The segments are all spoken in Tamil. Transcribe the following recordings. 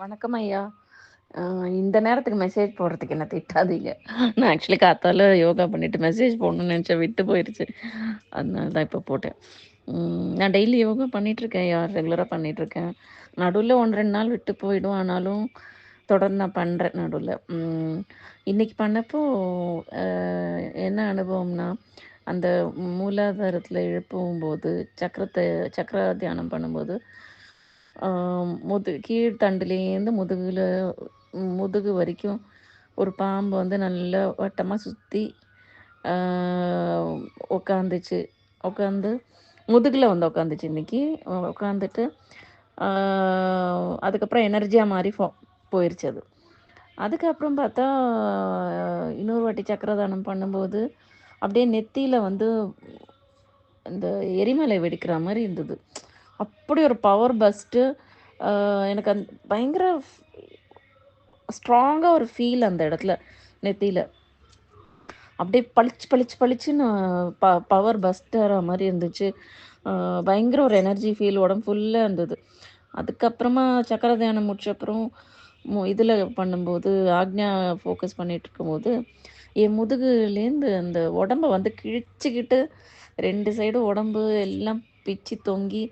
வணக்கம் ஐயா. இந்த நேரத்துக்கு மெசேஜ் போடுறதுக்கு என்ன திட்டாதீங்க. நான் ஆக்சுவலி காத்தால யோகா பண்ணிட்டு மெசேஜ் போடணும்னு நெனச்சேன். விட்டு போயிடுச்சு அதனால தான் இப்போ போட்டேன். நான் டெய்லி யோகா பண்ணிட்டுருக்கேன் ஐயா. ரெகுலரா பண்ணிட்டுருக்கேன். நடுவுல 1, 2 நாள் விட்டு போயிடும். ஆனாலும் தொடர்ந்து நான் பண்ணுறேன் நடுவில் இன்னைக்கு பண்ணப்போ என்ன அனுபவம்னா, அந்த மூலாதாரத்தில் எழுப்பும் போது சக்கரத்தை சக்கர தியானம் பண்ணும்போது, முது கீழ் தண்டுலேருந்து முதுகு வரைக்கும் ஒரு பாம்பு வந்து நல்லா வட்டமாக சுற்றி உக்காந்துச்சு உட்காந்து முதுகில் வந்து உட்காந்துச்சு இன்னைக்கு. உட்காந்துட்டு அதுக்கப்புறம் எனர்ஜியாக மாறி ஃபோ போயிடுச்சு அது. அதுக்கப்புறம் பார்த்தா, இன்னொரு வாட்டி சக்கரதானம் பண்ணும்போது, அப்படியே நெத்தியில் வந்து இந்த எரிமலை வெடிக்கிற மாதிரி இருந்தது. அப்படி ஒரு பவர் பஸ்ட்டு எனக்கு அந் பயங்கர ஸ்ட்ராங்காக ஒரு ஃபீல் அந்த இடத்துல, நெத்தியில் அப்படியே பளிச்சு பளிச்சு பளிச்சுன்னு ப பவர் பஸ்டர் மாதிரி இருந்துச்சு. பயங்கர ஒரு எனர்ஜி ஃபீல் உடம்பு ஃபுல்லாக இருந்தது. அதுக்கப்புறமா சக்கர தியானம் முடிச்சப்புறம் இதில் மு பண்ணும்போது, ஆக்ஞா ஃபோக்கஸ் பண்ணிட்டுருக்கும்போது, என் முதுகுலேருந்து அந்த உடம்ப வந்து கிழிச்சிக்கிட்டு ரெண்டு சைடும் உடம்பு எல்லாம் பிச்சு தொங்கி,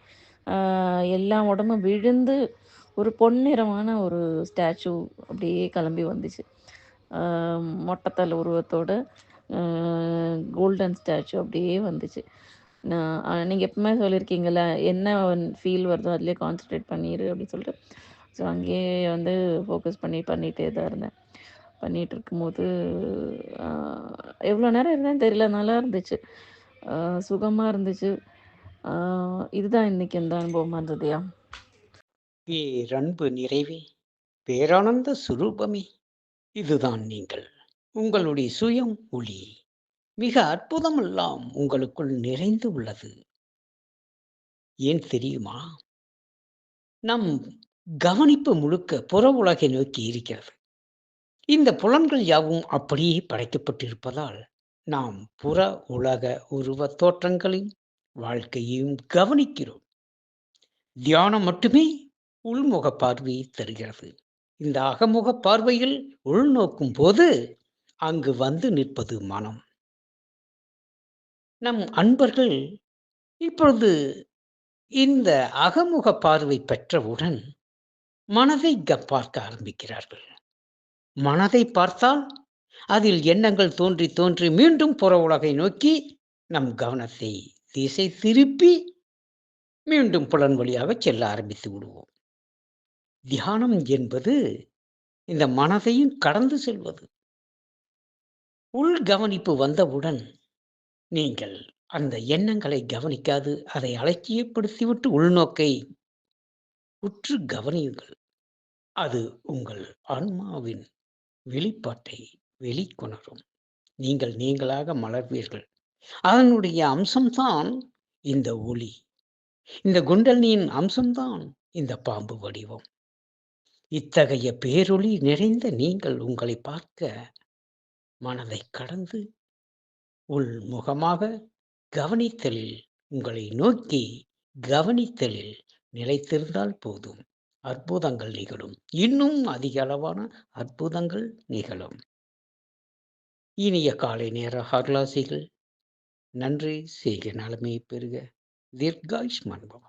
எல்லா உடம்பும் விழுந்து, ஒரு பொன்னிறமான ஒரு ஸ்டாச்சு அப்படியே கிளம்பி வந்துச்சு. மொட்டத்தல் உருவத்தோட கோல்டன் ஸ்டாச்சு அப்படியே வந்துச்சு. நான் நீங்கள் எப்பவுமே சொல்லியிருக்கீங்கல்ல, என்ன ஃபீல் வருதோ அதிலே கான்சன்ட்ரேட் பண்ணிடு அப்படின்னு சொல்லிட்டு. ஸோ அங்கேயே வந்து ஃபோக்கஸ் பண்ணி பண்ணிகிட்டே தான் இருந்தேன். பண்ணிகிட்டு இருக்கும்போது எவ்வளோ நேரம் இருந்தேன்னு தெரியல. நல்லா இருந்துச்சு. சுகமாக இருந்துச்சு. இதுதான் இன்னைக்கு எந்த அனுபவமா இருந்ததையா பேரன்பு நிறைவே! பேரானந்த சுரூபமே! இதுதான் நீங்கள். உங்களுடைய சுயம் ஒளி. மிக அற்புதமெல்லாம் உங்களுக்குள் நிறைந்து உள்ளது. ஏன் தெரியுமா? நம் கவனிப்பு முழுக்க புற உலகை நோக்கி இருக்கிறது. இந்த புலன்கள் யாவும் அப்படியே படைக்கப்பட்டிருப்பதால், நாம் புற உலக உருவத் தோற்றங்களையும், வாழ்க்கையையும் கவனிக்கிறோம். தியானம் மட்டுமே உள்முக பார்வையை தருகிறது. இந்த அகமுக பார்வையில் உள்நோக்கும் போது அங்கு வந்து நிற்பது மனம். நம் அன்பர்கள் இப்பொழுது இந்த அகமுக பார்வை பெற்றவுடன், மனதை க பார்க்க ஆரம்பிக்கிறார்கள். மனதை பார்த்தால், அதில் எண்ணங்கள் தோன்றி தோன்றி மீண்டும் புற உலகை நோக்கி நம் கவனத்தை திசை திருப்பி, மீண்டும் புலன் வழியாக செல்ல ஆரம்பித்து விடுவோம். தியானம் என்பது இந்த மனதையும் கடந்து செல்வது. உள் கவனிப்பு வந்தவுடன், நீங்கள் அந்த எண்ணங்களை கவனிக்காது, அதை அலட்சியப்படுத்திவிட்டு உள்நோக்கை உற்று கவனியுங்கள். அது உங்கள் ஆன்மாவின் வெளிப்பாட்டை வெளிக்கொணரும். நீங்கள் நீங்களாக மலர்வீர்கள். அதனுடைய அம்சம்தான் இந்த ஒளி. இந்த குண்டலினியின் அம்சம்தான் இந்த பாம்பு வடிவம். இத்தகைய பேரொளி நிறைந்த நீங்கள் உங்களை பார்க்க, மனதை கடந்து, உள்முகமாக கவனித்தலில், உங்களை நோக்கி கவனித்தலில் நிலைத்திருந்தால் போதும். அற்புதங்கள் நிகழும். இன்னும் அதிக அளவான அற்புதங்கள் நிகழும். இனிய காலை நேர ஹர்லாசிகள் நன்றி. செய்க நலமே பெறுக. தீர்காயுஷ்மான் பவன்